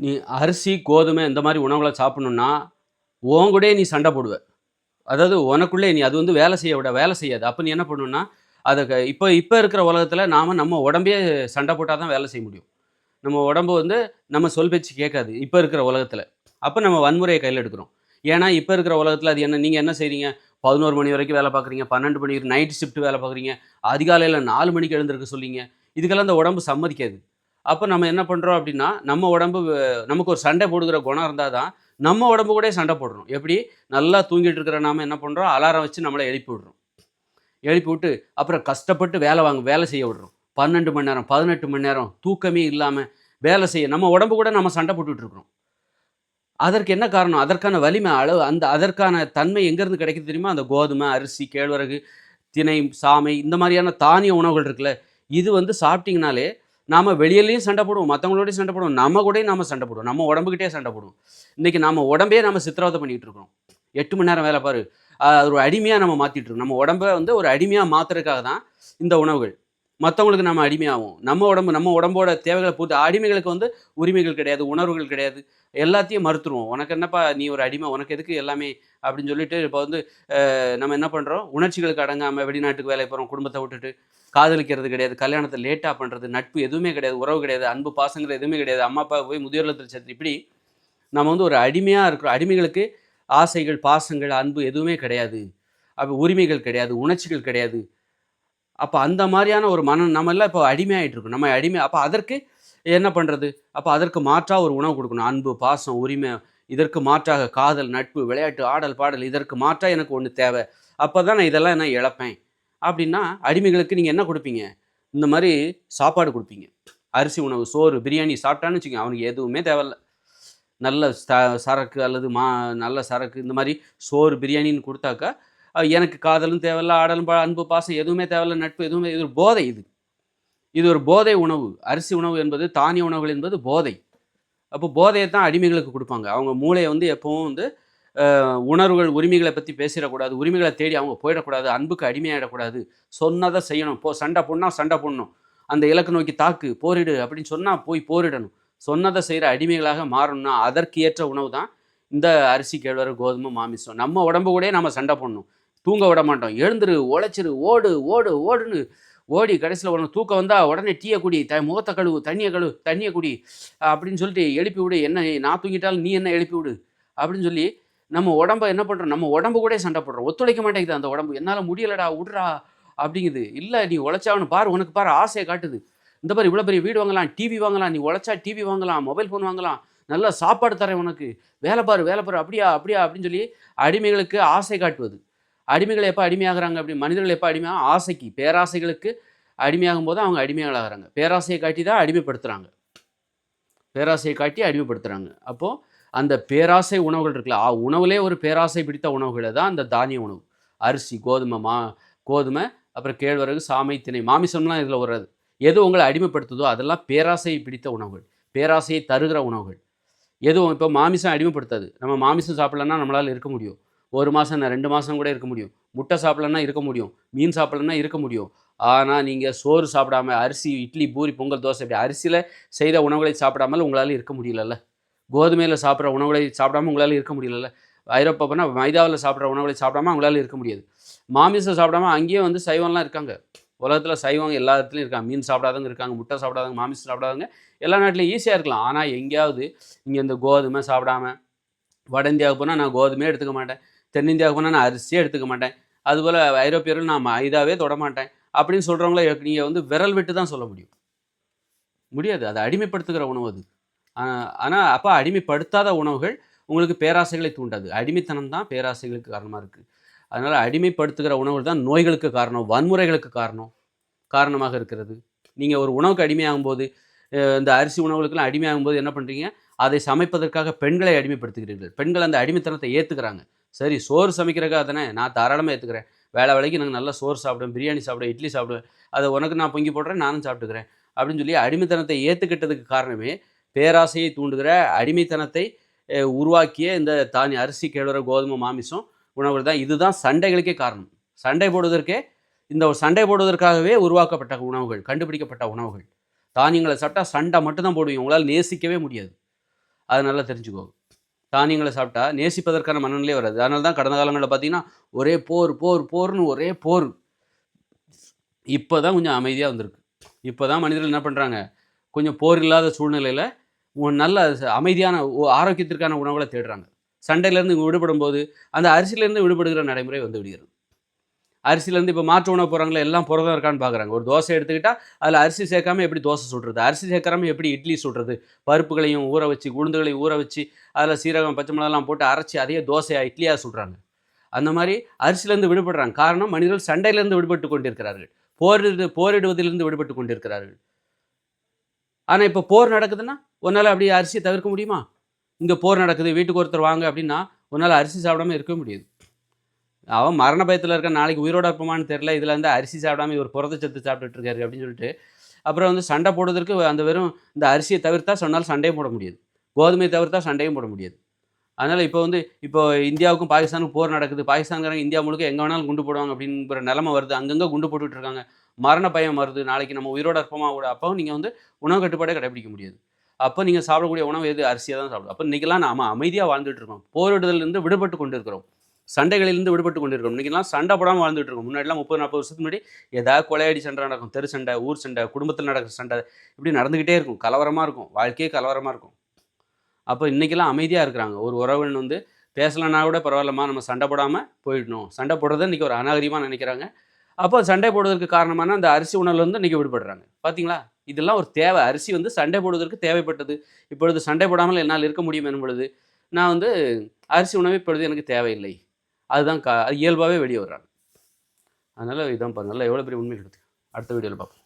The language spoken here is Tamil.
நீ அரிசி கோதுமை இந்த மாதிரி உணவுகளை சாப்பிடணுன்னா உன் கூடயே நீ சண்டை போடுவ. அதாவது உனக்குள்ளே நீ அது வந்து வேலை செய்ய விட வேலை செய்யாது. அப்போ நீ என்ன பண்ணுன்னா அதை இப்போ இப்போ இருக்கிற உலகத்தில் நாம் நம்ம உடம்பே சண்டை போட்டால் தான் வேலை செய்ய முடியும். நம்ம உடம்பு வந்து நம்ம சொல் பேச்சு கேட்காது இப்போ இருக்கிற உலகத்தில். அப்போ நம்ம வன்முறையை கையில் எடுக்கிறோம். ஏன்னா இப்போ இருக்கிற உலகத்தில் அது என்ன நீங்கள் என்ன செய்றீங்க? பதினோரு மணி வரைக்கும் வேலை பார்க்குறீங்க பன்னெண்டு மணி நைட் ஷிஃப்ட் வேலை பார்க்குறீங்க அதிகாலையில் நாலு மணிக்கு எழுந்திருக்க சொல்லிங்க இதுக்கெல்லாம் அந்த உடம்பு சம்மதிக்காது. அப்போ நம்ம என்ன பண்ணுறோம் அப்படின்னா நம்ம உடம்பு நமக்கு ஒரு சண்டை போடுகிற குணம் இருந்தால் தான் நம்ம உடம்பு கூட சண்டை போடுறோம் எப்படி? நல்லா தூங்கிட்டு இருக்கிற நாம என்ன பண்ணுறோம் அலாரம் வச்சு நம்மளை எழுப்பி விடுறோம். எழுப்பி விட்டு அப்புறம் கஷ்டப்பட்டு வேலை வாங்க வேலை செய்ய விடுறோம். பன்னெண்டு மணி நேரம் பதினெட்டு மணி நேரம் தூக்கமே இல்லாமல் வேலை செய்ய நம்ம உடம்பு கூட நம்ம சண்டை போட்டுட்டு இருக்கிறோம். அதற்கு என்ன காரணம்? அதற்கான வலிமை அளவு அந்த அதற்கான தன்மை எங்கேருந்து கிடைக்குது தெரியுமா? அந்த கோதுமை அரிசி கேழ்வரகு திணை சாமை இந்த மாதிரியான தானிய உணவுகள் இருக்குல்ல இது வந்து சாப்பிட்டிங்கனாலே நாம் வெளியிலையும் சண்டை போடுவோம் மற்றவங்களோடய சண்டை போடுவோம் நம்ம கூடயும் நாம் சண்டை போடுவோம் நம்ம உடம்புக்கிட்டே சண்டை போடுவோம். இன்றைக்கி நம்ம உடம்பே நம்ம சித்திரவதை பண்ணிகிட்டு இருக்கிறோம். எட்டு மணி நேரம் வேலை பாரு. அது ஒரு அடிமையாக நம்ம மாற்றிட்டு இருக்கோம். நம்ம உடம்பை வந்து ஒரு அடிமையாக மாற்றுறதுக்காக தான் இந்த உணவுகள். மற்றவங்களுக்கு நம்ம அடிமையாகும் நம்ம உடம்பு நம்ம உடம்போட தேவைகளை பூர்த்தி அடிமைகளுக்கு வந்து உரிமைகள் கிடையாது உணர்வுகள் கிடையாது. எல்லாத்தையும் மறுத்துருவோம். உனக்கு என்னப்பா நீ ஒரு அடிமை உனக்கு எதுக்கு எல்லாமே அப்படின்னு சொல்லிட்டு இப்போ வந்து நம்ம என்ன பண்ணுறோம் உணர்ச்சிகளுக்கு அடங்காமல் வெளிநாட்டுக்கு வேலை போகிறோம் குடும்பத்தை விட்டுட்டு காதலிக்கிறது கிடையாது கல்யாணத்தை லேட்டாக பண்ணுறது நட்பு எதுவுமே கிடையாது உறவு கிடையாது அன்பு பாசங்கிறது எதுவுமே கிடையாது. அம்மா அப்பா போய் முதியோர்லத்தில் சேர்த்து இப்படி நம்ம வந்து ஒரு அடிமையாக இருக்கிறோம். அடிமைகளுக்கு ஆசைகள் பாசங்கள் அன்பு எதுவுமே கிடையாது. அப்போ உரிமைகள் கிடையாது உணர்ச்சிகள் கிடையாது. அப்போ அந்த மாதிரியான ஒரு மனம் நம்ம எல்லாம் இப்போ அடிமையாயிட்டு இருக்கோம். நம்ம அடிமை அப்போ அதற்கு என்ன பண்ணுறது அப்போ அதற்கு மாற்றாக ஒரு உணவு கொடுக்கணும். அன்பு பாசம் உரிமை இதற்கு மாற்றாக காதல் நட்பு விளையாட்டு ஆடல் பாடல் இதற்கு மாற்றாக எனக்கு ஒன்று தேவை. அப்போ தான் நான் இதெல்லாம் நான் இழப்பேன். அப்படின்னா அடிமைகளுக்கு நீங்கள் என்ன கொடுப்பீங்க? இந்த மாதிரி சாப்பாடு கொடுப்பீங்க. அரிசி உணவு சோறு பிரியாணி சாப்பிட்டான்னு வச்சுக்கோங்க. அவனுக்கு எதுவுமே தேவையில்ல. நல்ல சரக்கு அல்லது மா நல்ல சரக்கு இந்த மாதிரி சோறு பிரியாணின்னு கொடுத்தாக்கா எனக்கு காதலும் தேவையில்ல ஆடலும் அன்பு பாசம் எதுவுமே தேவையில்ல நட்பு எதுவுமே இது ஒரு போதை இது. இது ஒரு போதை உணவு அரிசி உணவு என்பது தானிய உணவுகள் என்பது போதை. அப்போ போதையை தான் அடிமைகளுக்கு கொடுப்பாங்க. அவங்க மூளையை வந்து எப்பவும் வந்து உணர்வுகள் உரிமைகளை பற்றி பேசிடக்கூடாது உரிமைகளை தேடி அவங்க போயிடக்கூடாது அன்புக்கு அடிமையாயிடக்கூடாது. சொன்னதை செய்யணும். போ சண்டை போடனா சண்டை போடணும். அந்த இலக்கு நோக்கி தாக்கு போரிடு அப்படின்னு சொன்னால் போய் போரிடணும். சொன்னதை செய்கிற அடிமைகளாக மாறணும்னா அதற்கு ஏற்ற உணவு தான் இந்த அரிசி கேழ்வரகு கோதுமை மாமிசம். நம்ம உடம்பு கூட நம்ம சண்டை போடணும். தூங்க விட மாட்டோம். எழுந்துரு உழைச்சிரு ஓடு ஓடு ஓடுன்னு ஓடி கடைசியில் உடனே தூக்கம் வந்தால் உடனே டீயை குடி த முகத்தை கழுவு தண்ணியை கழுவு தண்ணியை குடி அப்படின்னு சொல்லிட்டு எழுப்பி விடு. என்ன நான் தூங்கிட்டாலும் நீ என்ன எழுப்பி விடு அப்படின்னு சொல்லி நம்ம உடம்ப என்ன பண்ணுறோம் நம்ம உடம்பு கூட சண்டை போடுறோம். ஒத்துழைக்க மாட்டேங்குது அந்த உடம்பு. என்னால் முடியலடா விட்றா அப்படிங்குது. இல்லை நீ உழைச்சாவனு பாரு உனக்கு பாரு ஆசையை காட்டுது. இந்த மாதிரி இவ்வளோ பெரிய வீடு வாங்கலாம் டிவி வாங்கலாம் நீ உழைச்சா டிவி வாங்கலாம் மொபைல் ஃபோன் வாங்கலாம். நல்லா சாப்பாடு தரேன் உனக்கு. வேலை பாரு வேலை பாரு அப்படியா அப்படியா அப்படின்னு சொல்லி அடிமைகளுக்கு ஆசை காட்டுவது. அடிமைகள் எப்போ அடிமையாகிறாங்க அப்படி மனிதர்கள் எப்போ அடிமையாக ஆசைக்கு பேராசைகளுக்கு அடிமையாகும் போது அவங்க அடிமைகளாகிறாங்க. பேராசையை காட்டி தான் அடிமைப்படுத்துகிறாங்க பேராசையை காட்டி அடிமைப்படுத்துகிறாங்க அப்போது அந்த பேராசை உணவுகள் இருக்குல்ல ஆ, உணவுலே ஒரு பேராசை பிடித்த உணவுகளை தான் அந்த தானிய உணவு. அரிசி கோதுமை மா கோதுமை அப்புறம் கேழ்வரகு சாமை திணை மாமிசம்லாம் இதில் வர்றது. எது உங்களை அடிமைப்படுத்துதோ அதெல்லாம் பேராசையை பிடித்த உணவுகள். பேராசையை தருகிற உணவுகள். எதுவும் இப்போ மாமிசம் அடிமைப்படுத்தாது. நம்ம மாமிசம் சாப்பிட்லன்னா நம்மளால் இருக்க முடியும். ஒரு மாதம் ரெண்டு மாதம் கூட இருக்க முடியும். முட்டை சாப்பிட்லன்னா இருக்க முடியும். மீன் சாப்பிட்லன்னா இருக்க முடியும். ஆனால் நீங்கள் சோறு சாப்பிடாம அரிசி இட்லி பூரி பொங்கல் தோசை இப்படி அரிசியில் செய்த உணவுகளை சாப்பிடாமல் உங்களால் இருக்க முடியலல்ல. கோதுமையில் சாப்பிட்ற உணவுகளை சாப்பிடாம உங்களால் இருக்க முடியலல்ல. ஐரோப்பா போனால் மைதாவில் சாப்பிட்ற உணவுகளை சாப்பிடாம அவங்களால இருக்க முடியாது. மாமிசம் சாப்பிடாம அங்கேயே வந்து சைவம்லாம் இருக்காங்க. உலகத்தில் சைவம் எல்லா இடத்துலையும் இருக்காங்க. மீன் சாப்பிடாதவங்க இருக்காங்க முட்டை சாப்பிடாதவங்க மாமிசம் சாப்பிடாதவங்க. எல்லா நாட்டிலையும் ஈஸியாக இருக்கலாம். ஆனால் எங்கேயாவது இங்கே இந்த கோதுமை சாப்பிடாம வட இந்தியாவுக்கு போனால் நான் கோதுமையே எடுத்துக்க மாட்டேன். தென்னிந்தியாவுக்கு போனால் நான் அரிசியே எடுத்துக்க மாட்டேன். அதுபோல் ஐரோப்பியர்கள் நான் இதாகவே தொட மாட்டேன். அப்படின்னு சொல்கிறவங்கள நீங்கள் வந்து விரல் விட்டு தான் சொல்ல முடியும். முடியாது. அது அடிமைப்படுத்துகிற உணவு அது. ஆனால் அப்போ அடிமைப்படுத்தாத உணவுகள் உங்களுக்கு பேராசைகளை தூண்டாது. அடிமைத்தனம் தான் பேராசைகளுக்கு காரணமாக இருக்குது அதனால் அடிமைப்படுத்துகிற உணவுகள் தான் நோய்களுக்கு காரணம் வன்முறைகளுக்கு காரணம் காரணமாக இருக்கிறது. நீங்கள் ஒரு உணவுக்கு அடிமையாகும்போது இந்த அரிசி உணவுகளுக்கெல்லாம் அடிமையாகும்போது என்ன பண்ணுறீங்க அதை சமைப்பதற்காக பெண்களை அடிமைப்படுத்துகிறீர்கள். பெண்கள் அந்த அடிமைத்தனத்தை ஏற்றுக்கிறாங்க சரி சோறு சமைக்கிறக்கா தானே? நான் தாராளமாக ஏற்றுக்கிறேன் வேலை வேலைக்கு நாங்கள் நல்லா சோறு சாப்பிடுவேன் பிரியாணி சாப்பிடுவேன் இட்லி சாப்பிடுவேன் அதை உனக்கு நான் பொங்கி போடுறேன் நானும் சாப்பிட்டுக்கிறேன். அப்படின்னு சொல்லி அடிமைத்தனத்தை ஏற்றுக்கிட்டதுக்கு காரணமே பேராசையை தூண்டுகிற அடிமைத்தனத்தை உருவாக்கிய இந்த தானி அரிசி கேழ்வர கோதுமை மாமிசம் உணவுகள் தான். இதுதான் சண்டைகளுக்கே காரணம். சண்டை போடுவதற்கே இந்த ஒரு சண்டை போடுவதற்காகவே உருவாக்கப்பட்ட உணவுகள் கண்டுபிடிக்கப்பட்ட உணவுகள். தானியங்களை சாப்பிட்டா சண்டை மட்டும்தான் போடுவீங்க. உங்களால் நேசிக்கவே முடியாது. அதை நல்லா தெரிஞ்சுக்கோங்க. தானியங்களை சாப்பிட்டா நேசிப்பதற்கான மனநிலையே வராது. அதனால தான் கடந்த காலங்களில் பார்த்தீங்கன்னா ஒரே போர் போர் போர்னு ஒரே போர். இப்போ தான் கொஞ்சம் அமைதியாக வந்திருக்கு. இப்போ தான் மனிதர்கள் என்ன பண்ணுறாங்க கொஞ்சம் போர் இல்லாத சூழ்நிலையில் நல்ல அமைதியான ஆரோக்கியத்திற்கான உணவுகளை தேடுறாங்க. சண்டையிலேருந்து விடுபடும் போது அந்த அரிசியிலேருந்து விடுபடுகிற நடைமுறை வந்து விடுகிறது அரிசியிலேருந்து இப்போ மாற்று உணவு போகிறாங்களே எல்லாம் புரதம் இருக்கான்னு பார்க்குறாங்க ஒரு தோசை எடுத்துக்கிட்டால் அதில் அரிசி சேர்க்காம எப்படி தோசை சுடுறது? அரிசி சேர்க்காம எப்படி இட்லி சுடுறது? பருப்புகளையும் ஊற வச்சு உளுந்துகளையும் ஊற வச்சு அதில் சீரகம் பச்சை மிளகாலாம் போட்டு அரைச்சி அதையே தோசையாக இட்லியாக சுடுறாங்க. அந்த மாதிரி அரிசியிலேருந்து விடுபடுறாங்க. காரணம் மனிதர்கள் சண்டையிலேருந்து விடுபட்டு கொண்டிருக்கிறார்கள். போரிடு போரிடுவதிலிருந்து விடுபட்டு கொண்டிருக்கிறார்கள். ஆனால் இப்போ போர் நடக்குதுன்னா உன்னால் அப்படியே அரிசியை தவிர்க்க முடியுமா? இங்கே போர் நடக்குது வீட்டுக்கு ஒருத்தர் வாங்க அப்படின்னா உன்னால் அரிசி சாப்பிடாம இருக்கவே முடியாது. அவன் மரண பயத்தில் இருக்க நாளைக்கு உயிரோட இருப்போமான்னு தெரியல. இதில் வந்து அரிசி சாப்பிடாம இவர் புரதச்சத்து சாப்பிட்டுட்டு இருக்காரு அப்படின்னு சொல்லிட்டு அப்புறம் வந்து சண்டை போடுவதற்கு அந்த வெறும் இந்த அரிசியை தவிர்த்தா சொன்னால் சண்டையும் போட முடியாது. கோதுமையை தவிர்த்தா சண்டையும் போட முடியாது. அதனால் இப்போ வந்து இப்போ இந்தியாவுக்கும் பாகிஸ்தானுக்கும் போர் நடக்குது. பாகிஸ்தான்காரங்க இந்தியா முழுக்க எங்கே வேணாலும் குண்டு போடுவாங்க அப்படிங்கிற நிலமை வருது. அங்கங்கே குண்டு போட்டுட்டு இருக்காங்க. மரண பயம் வருது. நாளைக்கு நம்ம உயிரோட இருப்போமா? கூட அப்போ நீங்கள் வந்து உணவு கட்டுப்பாடே கடைபிடிக்க முடியாது. அப்போ நீங்கள் சாப்பிடக்கூடிய உணவு எது? அரிசியாக தான் சாப்பிடும் அப்போ இன்றைக்கெல்லாம் நாம அமைதியாக வாழ்ந்துட்டு இருக்கோம். போரிடுதலிருந்து விடுபட்டு கொண்டு இருக்கிறோம் சண்டைகளிலிருந்து விடுபட்டு கொண்டிருக்கோம் இன்றைக்கெல்லாம் சண்டை போடாமல் வாழ்ந்துட்டு இருக்கோம். முன்னாடிலாம் முப்பது நாற்பது வருஷத்துக்கு முன்னாடி ஏதாவது கொலையடி சண்டை நடக்கும். தெரு சண்டை ஊர் சண்டை குடும்பத்தில் நடக்கிற சண்டை இப்படி நடந்துக்கிட்டே இருக்கும். கலவரமாக இருக்கும். வாழ்க்கையே கலவரமாக இருக்கும். அப்போ இன்றைக்கெல்லாம் அமைதியாக இருக்கிறாங்க. ஒரு உறவன் வந்து பேசலைன்னா கூட பரவாயில்லம்மா நம்ம சண்டை போடாமல் போயிடணும். சண்டை போடுறதை இன்றைக்கி ஒரு அநாகரியமாக நினைக்கிறாங்க. அப்போ சண்டை போடுவதற்கு காரணமான அந்த அரிசி உணவுலேருந்து இன்றைக்கி விடுபடுறாங்க. பார்த்தீங்களா இதெல்லாம் ஒரு தேவை. அரிசி வந்து சண்டை போடுவதற்கு தேவைப்பட்டது. இப்பொழுது சண்டை போடாமல் என்னால் இருக்க முடியும் என்பொழுது நான் வந்து அரிசி உணவு இப்பொழுது எனக்கு தேவையில்லை. அதுதான் கா அது இயல்பாகவே வெளியே வர்றாங்க. அதனால் இதான் பாருங்கள் எவ்வளோ பெரிய உண்மை அடுத்த வீடியோவில் பார்ப்போம்.